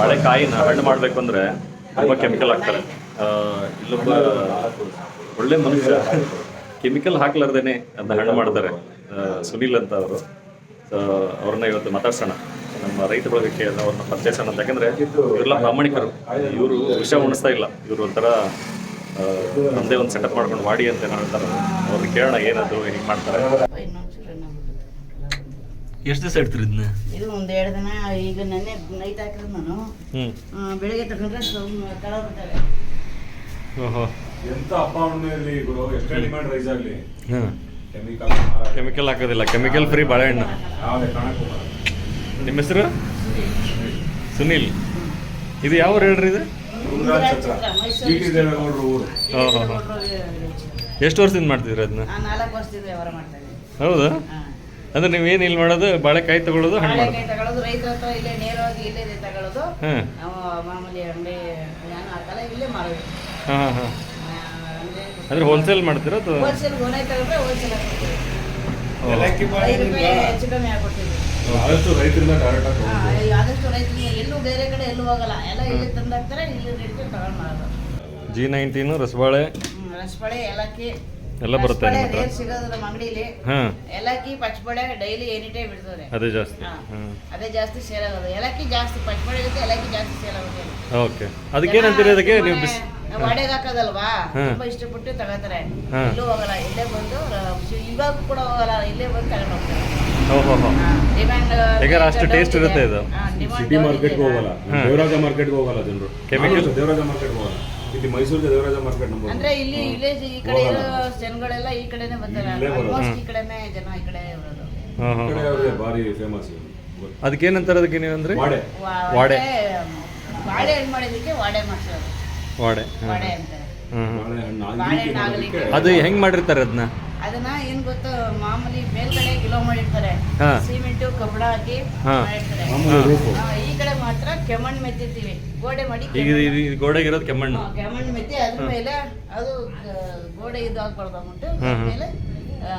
ಬಾಳೆಕಾಯಿನ ಹಣ್ಣು ಮಾಡಬೇಕು ಅಂದ್ರೆ ತುಂಬಾ ಕೆಮಿಕಲ್ ಹಾಕ್ತಾರೆ. ಇಲ್ಲೊಬ್ಬ ಒಳ್ಳೆ ಮನುಷ್ಯ ಕೆಮಿಕಲ್ ಹಾಕ್ಲಾರ್ದೇನೆ ಅದನ್ನ ಹಣ್ಣು ಮಾಡ್ತಾರೆ. ಸುನೀಲ್ ಅಂತ ಅವರು. ಅವ್ರನ್ನ ಇವತ್ತು ಮಾತಾಡ್ಸೋಣ. ನಮ್ಮ ರೈತ ಬಳಗಕ್ಕೆ ಅವ್ರನ್ನ ಪರಿಚಯಿಸೋಣ ಅಂತ. ಯಾಕಂದ್ರೆ ಇವರೆಲ್ಲ ಪ್ರಾಮಾಣಿಕರು. ಇವರು ವಿಷ ಉಣಿಸ್ತಾ ಇಲ್ಲ. ಇವರು ಒಂಥರ ನಮ್ದೇ ಒಂದು ಸೆಟಪ್ ಮಾಡ್ಕೊಂಡು ಮಾಡಿ ಅಂತ ಹೇಳ್ತಾರೆ. ಅವ್ರಿಗೆ ಕೇಳೋಣ ಏನದು, ಹಿಂಗೆ ಮಾಡ್ತಾರೆ. ಎಷ್ಟು ದಿವಸ ಇಡ್ತೀರಿ ಇದನ್ನ ಇದು ಒಂದು ಎರಡು ದಿನ ಈಗ ನೆನ್ನೆ ನೈಟ್ ಹಾಕಿದ್ರು ನಾನು. ಹ್ಞೂ ಬೆಳಿಗ್ಗೆ ತಗೊಂಡ್ರೆ ತಳ ಬಿಡ್ತಾರೆ. ಓಹೋ. ಎಂತ ಅಪ್ಪ ಹುಣ್ಣಿಮೆಯಲ್ಲಿ ಗುರು ಎಷ್ಟೇ ಡಿಮ್ಯಾಂಡ್ ರೈಸ್ ಆಗಲಿ. ಹಾಂ. ಕೆಮಿಕಲ್ ಕೆಮಿಕಲ್ ಹಾಕೋದಿಲ್ಲ ಕೆಮಿಕಲ್ ಫ್ರೀ ಬಾಳೆಹಣ್ಣು ಯಾವುದೇ ಕಾರಣಕ್ಕೂ ನಿಮ್ಮ ಹೆಸರು? ಸುನೀಲ್. ಇದು ಯಾವ ಊರು ಹೇಳ್ರಿ ಇದು ಗುರುರಾಜ್ ಛತ್ರ ಟಿ ದೇವೇಗೌಡರು ಊರು. ಹಾ, ಹಾ, ಹಾ. ಎಷ್ಟು ವರ್ಷದಿಂದ ಮಾಡ್ತಿದ್ರಿ ಅದನ್ನ ನಾನು ನಾಲ್ಕು ವರ್ಷದಿಂದ ವ್ಯವಹಾರ ಮಾಡ್ತಾ ಹೌದಾ? ಹಾಂ. ಅಂದ್ರೆ ನೀವೇನು ಇಲ್ಲಿ ಮಾಡೋದು? ಬಾಳೆಕಾಯಿ ತಗೊಳ್ಳೋದು ಹಣ್ಣು ಮಾಡೋದು? ಬಾಳೆಕಾಯಿ ತಗೊಳ್ಳೋದು ರೈತರ ಹತ್ರ ಇಲ್ಲೇ ನೇರವಾಗಿ ಇಲ್ಲೇ ಇದೆ ತಗೊಳ್ಳೋದು ಹಾಂ. ನಾವು ಮಾಮೂಲಿ ಅಂಗಡಿ ನಾನು ಹಾಕಲ್ಲ ಇಲ್ಲೇ ಮಾರೋದು ಹಾಂ ಹಾಂ ಹಾಂ. ಅಂದ್ರೆ ಹೋಲ್ಸೇಲ್ ಮಾಡ್ತೀರಾ ಅಥವಾ? ಹೋಲ್ಸೇಲ್ ಓನಾಗಿ ತಗೊಂಡ್ರೆ ಹೋಲ್ಸೇಲ್ ಹಾಕ್ಕೊಡ್ತೀವಿ ಏಲಕ್ಕಿ ಐದು ಬಾಳೆಹಣ್ಣು ರೂಪಾಯಿ ಹೆಚ್ಚು ಕಮ್ಮಿ ಹಾಕ್ಕೊಡ್ತೀವಿ ಆದಷ್ಟು ರೈತರಿಂದ ಡೈರೆಕ್ಟ್ ಆಗಿ ಹಾ, ತಗೊಂಡು ಆದಷ್ಟು ರೈತರಿಗೆ ಎಲ್ಲೂ ಬೇರೆ ಕಡೆ ಎಲ್ಲೂ ಹೋಗಲ್ಲ. ಎಲ್ಲ ಇಲ್ಲಿ ತಗೊಂಡು ಜಿ ನೈನ್ಟೀನು ರಸಬಾಳೆ. ಹ್ಮ್, ರಸಬಾಳೆ ಏಲಕ್ಕಿ. ಎಲ್ಲ ಬರುತ್ತೆ ನಿಮ್ಮ ಹತ್ರ? ಸಿಗೋದು ನಮ್ಮ ಅಂಗಡಿಲಿ. ಹಾಂ. ಏಲಕ್ಕಿ ಪಚ್ಚಬಾಳೆ ಡೈಲಿ ಎನಿ ಟೈಮ್ ಇಡ್ತಾರೆ ಅದೇ ಜಾಸ್ತಿ. ಹಾ. ಅದೇ ಜಾಸ್ತಿ ಸೇಲ್ ಆಗೋದು. ಏಲಕ್ಕಿ ಜಾಸ್ತಿ ಪಚ್ಚಬಾಳೆ ಜೊತೆ ಏಲಕ್ಕಿ ಜಾಸ್ತಿ ಸೇಲ್ ಆಗುತ್ತೆ. ಓಕೆ. ಅದಕ್ಕೇನಂತೀರಿ ಅದಕ್ಕೆ ನೀವು ಬಿಸ್ ನಾವು ವಾಡೆಗೆ ಹಾಕೋದಲ್ವಾ. ತುಂಬಾ ಇಷ್ಟಪಟ್ಟು ತಗೋತಾರೆ. ಇಲ್ಲೂ ಹೋಗಲ್ಲ ಇಲ್ಲೇ ಬಂದು ಇವಾಗ ಕೂಡ ಹೋಗಲ್ಲ ಇಲ್ಲೇ ಬಂದು ತಗೊಂಡು ಹೋಗ್ತಾರೆ. ಓಹೋ ಡಿಮ್ಯಾಂಡ್ ಯಾಕಂದ್ರೆ ಅಷ್ಟು ಟೇಸ್ಟ್ ಇರುತ್ತೆ ಇದು. ಸಿಟಿ ಮಾರ್ಕೆಟ್ಗೆ ಹೋಗಲ್ಲ. ದೇವರಾಜ ಮಾರ್ಕೆಟ್ಗೆ ಹೋಗಲ್ಲ ಜನರು. ಕೆಮಿಕಲ್ಸ್ ದೇವರಾಜ ಮಾರ್ಕೆಟ್ಗೆ ಹೋಗಲ್ಲ. ಇಲ್ಲಿ ಮೈಸೂರಿಗೆ ದೇವರಾಜ ಮಾರ್ಕೆಟ್ ನಂಬರ್ ಅಂದ್ರೆ ಇಲ್ಲಿ ವಿಲೇಜ್ ಈ ಕಡೆ ಇರೋ ಜನಗಳೆಲ್ಲ ಈ ಕಡೆನೆ ಬರ್ತಾರೆ ಇಲ್ಲೇ ಬರೋದು. ಆಲ್ಮೋಸ್ಟ್ ಈ ಕಡೆನೇ ಜನ ಈ ಕಡೆ ಇರೋದು ಹಾಂ ಹಾಂ ಕಡೆ ಅವ್ರಿಗೆ ಬಾರಿ ಫೇಮಸ್ ಅದಕ್ಕೇನಂತಾರೆ ಅದಕ್ಕೆ ನೀವು ಅಂದ್ರೆ ವಾಡೆ. ವಾ- ವಾಡೆ. ಬಾಳೆ ಹಣ್ಣು ಮಾಡಿದಕ್ಕೆ ವಾಡೆ ಮಾಡ್ಸೋದು ವಾಡೆ ಹಾಂ ವಾಡೆ ಅಂತಾರೆ. ಹಾಂ ಹಾಂ ಬಾಳೆಹಣ್ಣು ಬಾಳೆಹಣ್ಣು. ಅದು ಹೆಂಗ್ ಮಾಡಿರ್ತಾರೆ ಅದನ್ನ ಅದನ್ನ ಏನ್ ಗೊತ್ತು? ಮಾಮೂಲಿ ಮೇಲ್ಗಡೆ ಗಿಲೋ ಮಾಡಿರ್ತಾರೆ. ಸಿಮೆಂಟ್ ಸಿಮೆಂಟು ಕಬ್ಬಣ ಹಾಕಿ ಹಾ. ಮಾಡಿರ್ತಾರೆ. ಮಾಮೂಲಿ ರೂಪು. ಆ, ಈ ಕಡೆ ಮಾತ್ರ ಕೆಮ್ಮಣ್ಣು ಮೆತ್ತಿರ್ತೀವಿ. ಗೋಡೆ ಮಾಡಿ ಈಗ ಇದು- ಇದು ಗೋಡೆಗಿರೋದು ಕೆಮ್ಮಣ್ಣು. ಹಾ, ಕೆಮ್ಮಣ್ಣು ಮೆತ್ತಿ ಅದ್ರ ಮೇಲೆ ಅದು ಆ, ಗೋಡೆ ಇದು ಹಾಕ್ಬಾರ್ದು ಅಂದ್ಬಿಟ್ಟು. ಮೇಲೆ ಆ,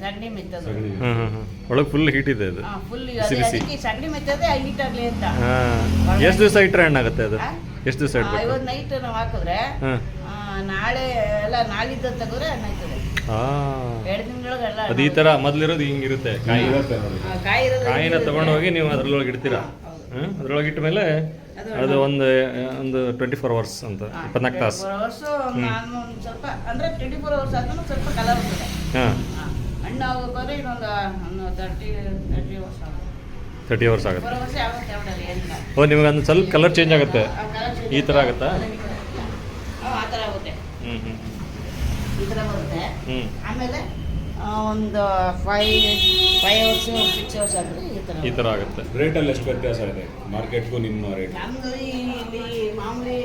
ಸಗಣಿ ಮೆತ್ತದು. ಸಗಣಿ ಹಾಂ ಹಾಂ ಹಾಂ ಒಳಗೆ ಫುಲ್ ಹೀಟ್ ಇದೆ ಅದು. ಫುಲ್ ಬಿಸಿ ಅದೇ ಬಿಸಿ. ಅದಕ್ಕೆ ಸಗಣಿ ಮೆತ್ತದೆ ಹೀಟ್ ಆಗಲಿ ಅಂತ. ಹಾಂ. ಎಷ್ಟು ದಿವಸ ಇಟ್ಟರೆ ಹಣ್ಣಾಗುತ್ತೆ ಅದು? ಆ? ಎಷ್ಟು ದಿವಸ ಇಡಬೇಕು ಇವತ್ತು ನೈಟ್ ನಾವು ಹಾಕಿದ್ರೆ ಹಾಂ. ಆ, ನಾಳೆ ಎಲ್ಲ ನಾಳಿದ್ದ ತೆಗೆದ್ರೆ ಹಣ್ಣಾಯ್ತದೆ ಹಾಂ. ಎರಡು ದಿನದೊಳಗೆ ಎಲ್ಲ ಅದು ಈ ತರ ಮೊದಲಿರೋದು ಹಿಂಗಿರುತ್ತೆ. ಕಾಯಿ ಆ, ಕಾಯಿ ಇರೋದು ಕಾಯಿನ ತಗೊಂಡೋಗಿ ತಗೊಂಡು ಹೋಗಿ ನೀವು ಅದ್ರೊಳಗೆ ಇಡ್ತೀರಾ? ಅದ್ರೊಳಗೆ ಇಟ್ಟ ಮೇಲೆ ಅದು ಒಂದು ಒಂದು ಟ್ವೆಂಟಿ ಫೋರ್ ಅವರ್ಸ್ ಅಂತ ಇಪ್ಪತ್ನಾಲ್ಕು ತಾಸು. 24 ನಾನು ಒಂದು ಸ್ವಲ್ಪ ಅಂದ್ರೆ ಟ್ವೆಂಟಿ ಫೋರ್ ಅವರ್ಸ್ ಆದ್ರೂ ಸ್ವಲ್ಪ ಕಲರ್ ಬರ್ತದೆ. ಹಾಂ. ಹಣ್ಣು ಆಗೋದ್ರೆ ಇನ್ನೊಂದು ಒಂದು ತರ್ಟಿ ತರ್ಟಿ ಅವರ್ಸ್ ಆಗುತ್ತೆ. ತರ್ಟಿ ಅವರ್ಸ್ ಆಗುತ್ತೆ. ಓ ನಿಮಗೆ ಒಂದು ಸ್ವಲ್ಪ ಕಲರ್ ಚೇಂಜ್ ಆಗುತ್ತೆ. ಈ ಥರ ಆಗುತ್ತೆ. ಆ ಥರ ಆಗುತ್ತೆ. ಹ್ಞೂ ಹ್ಞೂ ಈ ಥರ ಬರುತ್ತೆ. ಹ್ಞೂ ಆಮೇಲೆ ಒಂದು five five hours six hours ಆದರೆ ಈ ತರ ಆಗುತ್ತೆ. ರೇಟ್ ಅಲ್ಲಿ ರೇಟಲ್ಲಿ ಎಷ್ಟು ವ್ಯತ್ಯಾಸ ಇದೆ? ಮಾರ್ಕೆಟ್ಗೂ ನಿಮ್ಮ ರೇಟ್ ನಮ್ದು ಇಲ್ಲಿ ಮಾಮೂಲಿ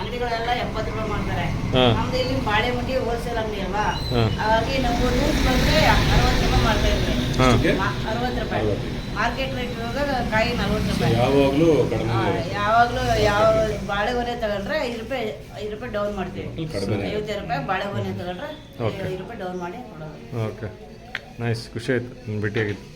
ಅಂಗಡಿಗಳೆಲ್ಲ ಎಪ್ಪತ್ತು ರೂಪಾಯಿ ಮಾಡ್ತಾರೆ. ಹಾ. ನಮ್ದು ಇಲ್ಲಿ ಬಾಳೆ ಮಂಡಿ ಹೋಲ್ಸೇಲ್ ಅಂಗಡಿ ಅಲ್ವಾ. ಹಾಗಾಗಿ ನಮ್ಮ ನ್ಯೂಸ್ ಬಂದ್ರೆ ಅರವತ್ತು ರೂಪಾಯಿ ಮಾಡ್ತಾ ಇದ್ವಿ. ಹಾಂ. ಅರವತ್ತು ರೂಪಾಯಿ. ಮಾರ್ಕೆಟ್ ರೇಟ್ ಇರುವಾಗ ಕಾಯಿ ನಲ್ವತ್ತು ರೂಪಾಯಿ. ಯಾವಾಗಲೂ ಕಡಿಮೆ ಯಾವಾಗಲೂ ಯಾವ ಬಾಳೆಗೊನೆ ತಗೊಂಡ್ರೆ ಐದು ರೂಪಾಯಿ ಐದು ರೂಪಾಯಿ ಡೌನ್ ಮಾಡ್ತೀವಿ. ಕಡಿಮೆನೆ. ಐವತ್ತೈದು ರೂಪಾಯಿ ಬಾಳೆಗೊನೆ ತಗೊಂಡ್ರೆ. ಐದು ರೂಪಾಯಿ ಡೌನ್ ಮಾಡಿ ಕೊಡೋದು. ಓಕೆ. ನೈಸ್ ಖುಷಿ ಆಯ್ತು. ನಿಮ್ಗೆ ಭೇಟಿಯಾಗಿತ್ತು